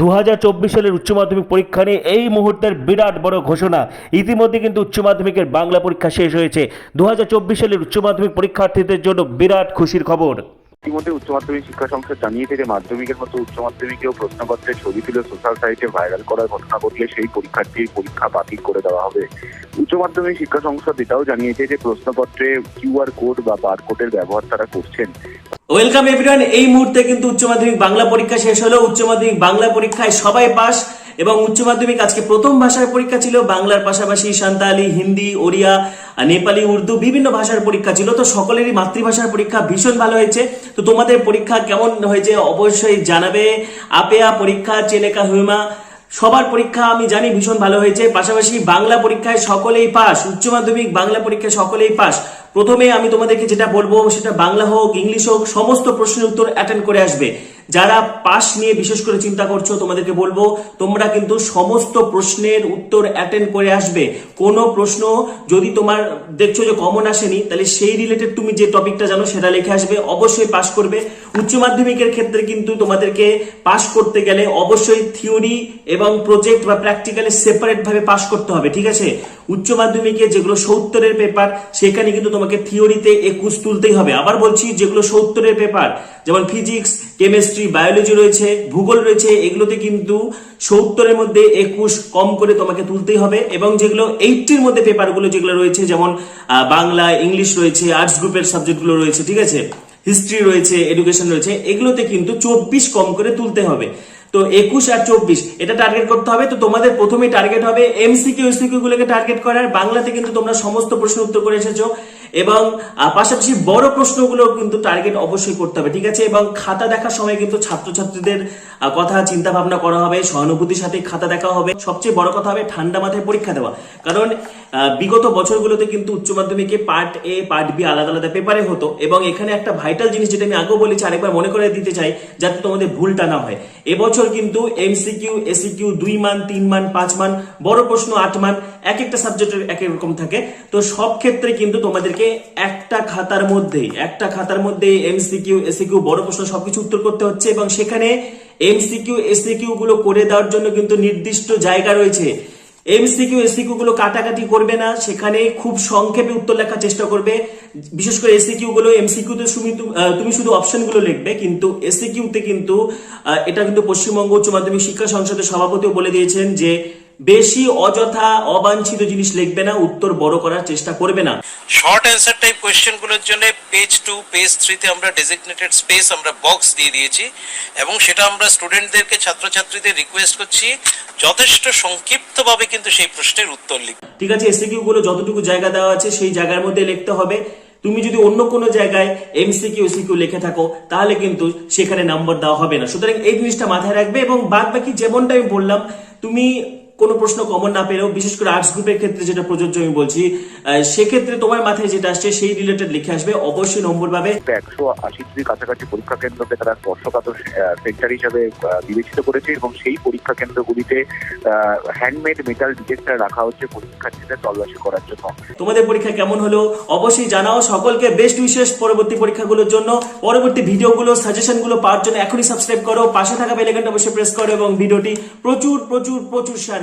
দু হাজার চব্বিশ সালের উচ্চ মাধ্যমিক পরীক্ষা নিয়ে এই মুহূর্তের বিরাট বড় ঘোষণা। ইতিমধ্যে কিন্তু উচ্চ মাধ্যমিকের বাংলা পরীক্ষা শেষ হয়েছে। দু হাজার চব্বিশ সালের উচ্চ মাধ্যমিক পরীক্ষার্থীদের জন্য বিরাট খুশির খবর। ইতিমধ্যে উচ্চ মাধ্যমিক শিক্ষা সংস্থা জানিয়েছে যে মাধ্যমিকের মতো উচ্চ মাধ্যমিকেও প্রশ্নপত্রের ছবি তুলে সোশ্যাল সাইটে ভাইরাল করার ঘটনা ঘটলে সেই পরীক্ষার্থীর পরীক্ষা বাতিল করে দেওয়া হবে। উচ্চ মাধ্যমিক শিক্ষা সংস্থা এটাও জানিয়েছে যে প্রশ্নপত্রে কিউআর কোড বা বারকোডের ব্যবহার তারা করছেন। ওয়েলকাম এভরিওয়ান এই মুহূর্তে কিন্তু উচ্চ মাধ্যমিক বাংলা পরীক্ষা শেষ হলো। উচ্চ মাধ্যমিক বাংলা পরীক্ষায় সবাই পাস এবং উচ্চ মাধ্যমিক আজকে প্রথম ভাষার পরীক্ষা ছিল। বাংলার পাশাপাশি সান্তালি হিন্দি, ওড়িয়া নেপালি, উর্দু বিভিন্ন ভাষার পরীক্ষা ছিল, তো সকলেরই মাতৃভাষার পরীক্ষা ভীষণ ভালো হয়েছে। তো তোমাদের পরীক্ষা কেমন হয়েছে অবশ্যই জানাবে। আপেয়া পরীক্ষা, চেলেকা হুইমা, সবার পরীক্ষা আমি জানি ভীষণ ভালো হয়েছে। পাশাপাশি বাংলা পরীক্ষায় সকলেই পাস, উচ্চ মাধ্যমিক বাংলা পরীক্ষায় সকলেই পাস। প্রথমে আমি তোমাদেরকে যেটা বলব সেটা বাংলা হোক, ইংলিশ হোক, সমস্ত প্রশ্নের উত্তর অ্যাটেন্ড করে আসবে। যারা পাস নিয়ে বিশেষ করে চিন্তা করছ, তোমাদেরকে বলব, তোমরা কিন্তু সমস্ত প্রশ্নের উত্তর অ্যাটেন্ড করে আসবে। কোনো প্রশ্ন যদি তোমার দেখছ যে কমন আসেনি, তাহলে সেই রিলেটেড তুমি যে টপিকটা জানো, সেটা লিখে আসবে, অবশ্যই পাস করবে। উচ্চ মাধ্যমিকের ক্ষেত্রে কিন্তু তোমাদেরকে পাস করতে গেলে অবশ্যই থিওরি এবং প্রজেক্ট বা প্র্যাকটিক্যালে সেপারেট ভাবে পাস করতে হবে, ঠিক আছে? উচ্চ মাধ্যমিকে যেগুলো সত্তরের পেপার সেখানে কিন্তু তোমাকে থিওরিতে একুশ তুলতেই হবে। আবার বলছি, যেগুলো সত্তরের পেপার যেমন ফিজিক্স কেমিস্ট্রি বায়োলজি রয়েছে, ভূগোল রয়েছে, এগুলোতে কিন্তু সত্তরের মধ্যে একুশ কম করে তোমাকে তুলতেই হবে এবং যেগুলো এইটির মধ্যে পেপারগুলো যেগুলো রয়েছে, যেমন বাংলা, ইংলিশ রয়েছে আর্টস গ্রুপের সাবজেক্টগুলো রয়েছে, ঠিক আছে? হিস্ট্রি রয়েছে এডুকেশন রয়েছে, এগুলোতে কিন্তু চব্বিশ কম করে তুলতে হবে। তো একুশ আর চব্বিশ, এটা টার্গেট করতে হবে। তো তোমাদের প্রথমেই টার্গেট হবে এমসিকিউ এসিকিউ গুলোকে টার্গেট করার। বাংলাতে কিন্তু তোমরা সমস্ত প্রশ্ন উত্তর করে এসেছ। এবং পাশাপাশি বড় প্রশ্নগুলো কিন্তু টার্গেট অবশ্যই করতে হবে, ঠিক আছে? এবং খাতা দেখার সময় কিন্তু ছাত্রছাত্রীদের কথা চিন্তা ভাবনা করা হবে, সহানুভূতির সাথে খাতা দেখা হবে। সবচেয়ে বড় কথা হবে ঠান্ডা মাথায় পরীক্ষা দেওয়া। কারণ বিগত বছরগুলোতে কিন্তু উচ্চ মাধ্যমিকে পার্ট এ পার্ট বি আলাদা আলাদা পেপারে হতো এবং এখানে একটা ভাইটাল জিনিস যেটা আমি আগেও বলেছি, আরেকবার মনে করে দিতে চাই যাতে তোমাদের ভুলটা না হয়। এবছর কিন্তু এমসিকিউ এসিকিউ দুই মান, তিন মান, পাঁচ মান, বড় প্রশ্ন আট মান এক একটা সাবজেক্টের এক এক রকম থাকে। তো সব ক্ষেত্রে কিন্তু তোমাদেরকে একটা খাতার মধ্যে একটা খাতার মধ্যে এমসিকিউ এসিকিউ বড় প্রশ্ন সবকিছু উত্তর করতে হচ্ছে এবং সেখানে এমসিকিউ এসিকিউ গুলো করে দেওয়ার জন্য কিন্তু নির্দিষ্ট জায়গা রয়েছে। এমসিকিউ এসিকিউ গুলো কাটাকাটি করবে না, সেখানে খুব সংক্ষেপে উত্তর লেখার চেষ্টা করবে। বিশেষ করে এসিকিউ গুলো এমসিকিউ তে তুমি শুধু অপশনগুলো লিখবে, কিন্তু এসিকিউ তে কিন্তু এটা কিন্তু পশ্চিমবঙ্গ উচ্চ মাধ্যমিক শিক্ষা সংসদের সভাপতিও বলে দিয়েছেন যে বেশি অযথা অবাঞ্ছিত জিনিস লিখবে না উত্তর বড় করার চেষ্টা করবে না। শর্ট অ্যান্সার টাইপ কোয়েশ্চেনগুলোর জন্য পেজ টু পেজ থ্রিতে আমরা ডেজিগনেটেড স্পেস আমরা বক্স দিয়ে দিয়েছি এবং সেটা আমরা স্টুডেন্টদেরকে ছাত্রছাত্রীদের রিকোয়েস্ট করছি যথেষ্ট সংক্ষিপ্তভাবে কিন্তু সেই প্রশ্নের উত্তর লিখ ঠিক আছে এসিকিউ গুলো যতটুকু জায়গা দেওয়া আছে সেই জায়গার মধ্যে লিখতে হবে। তুমি যদি অন্য কোনো জায়গায় এমসিকিউ এসিকিউ লিখে থাকো তাহলে কিন্তু সেখানে নাম্বার দেওয়া হবে না। সুতরাং এই জিনিসটা মাথায় রাখবে এবং বাদ বাকি যেমনটা আমি বললাম তুমি কোনো প্রশ্ন কমন না পেলেও বিশেষ করে আর্টস গ্রুপের ক্ষেত্রে যেটা প্রযোজ্য আমি বলছি সেক্ষেত্রে তোমার মাথায় যেটা আসছে সেই রিলেটেড লিখে আসবে অবশ্যই নম্বর পাবে। একশো আশিটির কাছাকাছি পরীক্ষা কেন্দ্রকে তারা স্পর্শকাতর সেন্টার হিসাবে বিবেচিত করেছে এবং সেই পরীক্ষা কেন্দ্রগুলিতে হ্যান্ডমেড মেটাল ডিটেক্টর রাখা হচ্ছে পরীক্ষার্থীদের তল্লাশি করার জন্য। তোমাদের পরীক্ষা কেমন হলো? অবশ্যই জানাও। সকলকে বেস্ট উইশেস পরবর্তী পরীক্ষাগুলোর জন্য। পরবর্তী ভিডিওগুলো সাজেশনগুলো পাওয়ার জন্য এখনই সাবস্ক্রাইব করো। পাশে থাকা বেলাইকনটা অবশ্যই প্রেস করো এবং ভিডিওটি প্রচুর প্রচুর প্রচুর শেয়ার